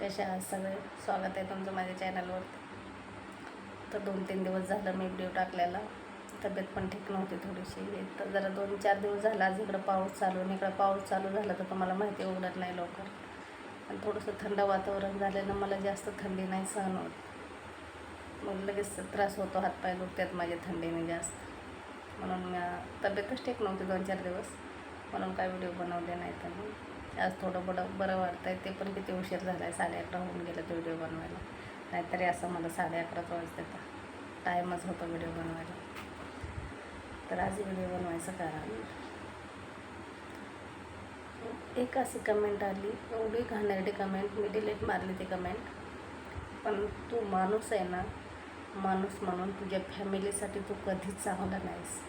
कशा सगळे स्वागत आहे तुमचं माझ्या चॅनलवर तर दोन तीन दिवस झालं मी व्हिडिओ टाकलेला. तब्येत पण ठीक नव्हती थोडीशी. तर जरा दोन चार दिवस झाला आज इकडं पाऊस चालू आणि इकडं पाऊस चालू झाला तर तुम्हाला माहिती उघडत नाही लवकर. आणि थोडंसं थंड वातावरण झाल्यानं मला जास्त थंडी नाही सहन होत. मग लगेच त्रास होतो हातपाय दुखतात माझ्या थंडीने जास्त. म्हणून मी तब्येतच ठीक नव्हती दोन चार दिवस. म्हणून काय व्हिडिओ बनवले नाही तर मी आज थोडं बडं बरं वाटतं आहे ते पण किती उशीर झाला आहे साडे अकरा होऊन गेलं तो व्हिडिओ बनवायला. नाहीतरी असं मला साडे अकराच वाजते टाईमच होता व्हिडिओ बनवायला. तर आज व्हिडिओ बनवायचं कारण एक अशी कमेंट आली. एवढी घाणेरडी कमेंट मी डिलीट मारली ती कमेंट पण तू माणूस आहे ना माणूस म्हणून तुझ्या फॅमिलीसाठी तू कधीच चांगला नाहीस.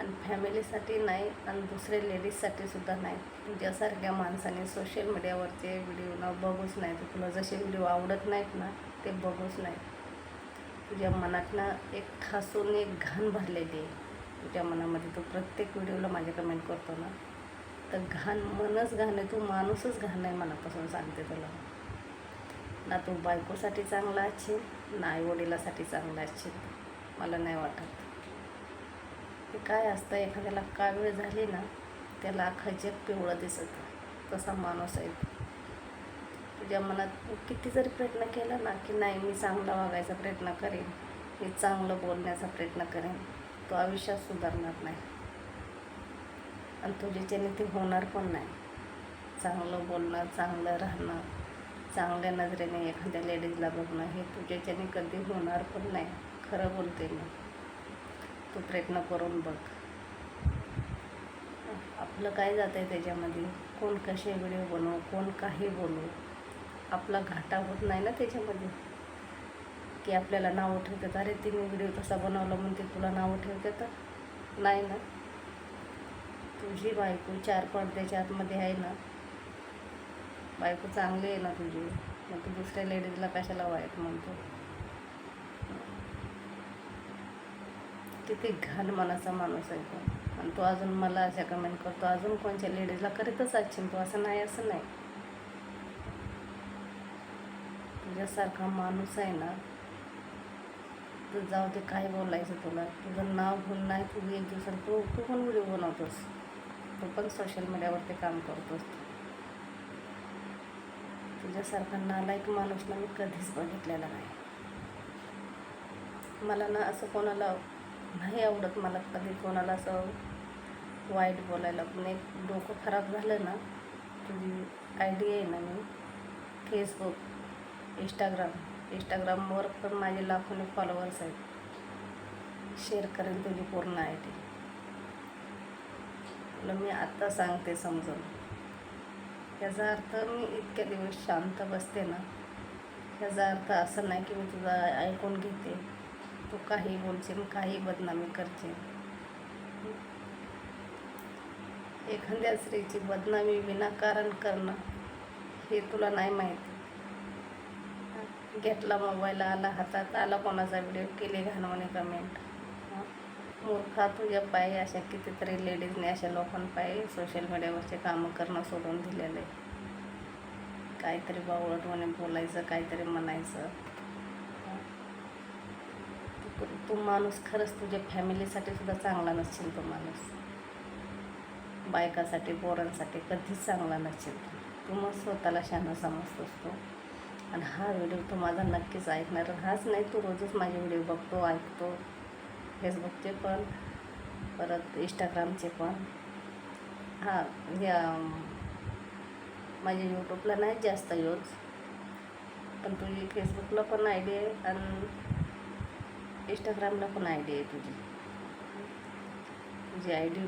आणि फॅमिलीसाठी नाही आणि दुसऱ्या लेडीजसाठी सुद्धा नाही. म्हणजे तुझ्यासारख्या माणसाने सोशल मीडियावरचे व्हिडिओ ना बघूच नाही. तर तुला जसे व्हिडिओ आवडत नाहीत ना ते बघूच नाही. तुझ्या मनातनं एक ठासून एक घाण भरलेली आहे. तुझ्या मनामध्ये तू प्रत्येक व्हिडिओला माझे कमेंट करतो ना. तर घाण मनच घाण आहे. तू माणूसच घाण आहे मनापासून सांगते तुला. ना तू बायकोसाठी चांगला असशील ना आईवडिलासाठी चांगला असशील मला नाही वाटत. ते काय असतं एखाद्याला कावीळ झाली ना त्याला अख्खं पिवळं दिसत. तसा माणूस आहे. तुझ्या मनात किती जरी प्रयत्न केला ना की नाही मी चांगला वागायचा प्रयत्न करेन मी चांगलं बोलण्याचा प्रयत्न करेन तो आयुष्यात सुधारणार नाही. आणि तुझ्याच्याने ते होणार पण नाही. चांगलं बोलणं चांगलं राहणं चांगल्या नजरेने एखाद्या लेडीजला बघणं हे तुझ्याच्याने कधी होणार पण नाही. खरं बोलते मी. तू प्रयत्न करून बघ. आपलं काय जातं आहे त्याच्यामध्ये? कोण कसे व्हिडिओ बनवू? कोण काही बोलू? आपला घाटा होत नाही ना त्याच्यामध्ये? की आपल्याला नावं ठेवतात अरे तिने व्हिडिओ तसा बनवला म्हणते तुला नावं ठेवते तर नाही ना. तुझी बायको चार पडद्याच्या आतमध्ये आहे ना. बायको चांगली आहे ना तुझी. मग तू दुसऱ्या लेडीजला कशाला वाईट म्हणतो? किती घाण मनाचा माणूस आहे तो. आणि तो अजून मला अशा कमेंट करतो अजून कोणत्या लेडीजला करीतच असशील तू? असं नाही असं नाही. तुझ्यासारखा माणूस आहे ना तू जाऊ ते काय बोलायचं तुला? तुझं नाव भूल नाही तू एक दिवसात तू तू पण व्हिडिओ बनवतोस. तू पण सोशल मीडियावरती काम करतोस. तुझ्यासारखा नालायक माणूस ना मी कधीच बघितलेला नाही. मला ना असं कोणाला नाही आवडत मला कधी कोणाला असं वाईट बोलायला. पण एक डोकं खराब झालं ना तुझी आय डी आहे ना मी फेसबुक इंस्टाग्राम इंस्टाग्रामवर पण माझे लाखोने फॉलोअर्स आहेत. शेअर करेन तुझी पूर्ण आय डी. तुला मी आत्ता सांगते समजून. याचा अर्थ मी इतक्या दिवस शांत बसते ना याचा अर्थ असं नाही की मी तुझा ऐकून घेते. तू काही बोलशील काही बदनामी करशील. एखाद्या स्त्रीची बदनामी विनाकारण करणं हे तुला नाही माहीत. घेतला मोबाईल आला हातात आला कोणाचा व्हिडिओ केले घाणवणे कमेंट. मूर्खा तुझ्या पायी अशा कितीतरी लेडीजने अशा लोकांपायी सोशल मीडियावरचे कामं करणं सोडून दिलेलं. आहे काहीतरी बावळट बोलायचं काहीतरी म्हणायचं. तू माणूस खरंच तुझ्या फॅमिलीसाठी सुद्धा चांगला नसेल तो माणूस. बायकासाठी पोरांसाठी कधीच चांगला नसेल तू. तू मग स्वतःला शहाणा समजतोस तो. आणि हा व्हिडिओ तू माझा नक्कीच ऐकणार हाच नाही तू रोजच माझे व्हिडिओ बघतो ऐकतो. फेसबुकचे पण परत इंस्टाग्रामचे पण. हां या माझ्या यूट्यूबला नाही जास्त यूज पण तुझी फेसबुकला पण आय डी आहे. आणि इंस्टाग्रामला पण आय डी आहे तुझी. तुझी आय डी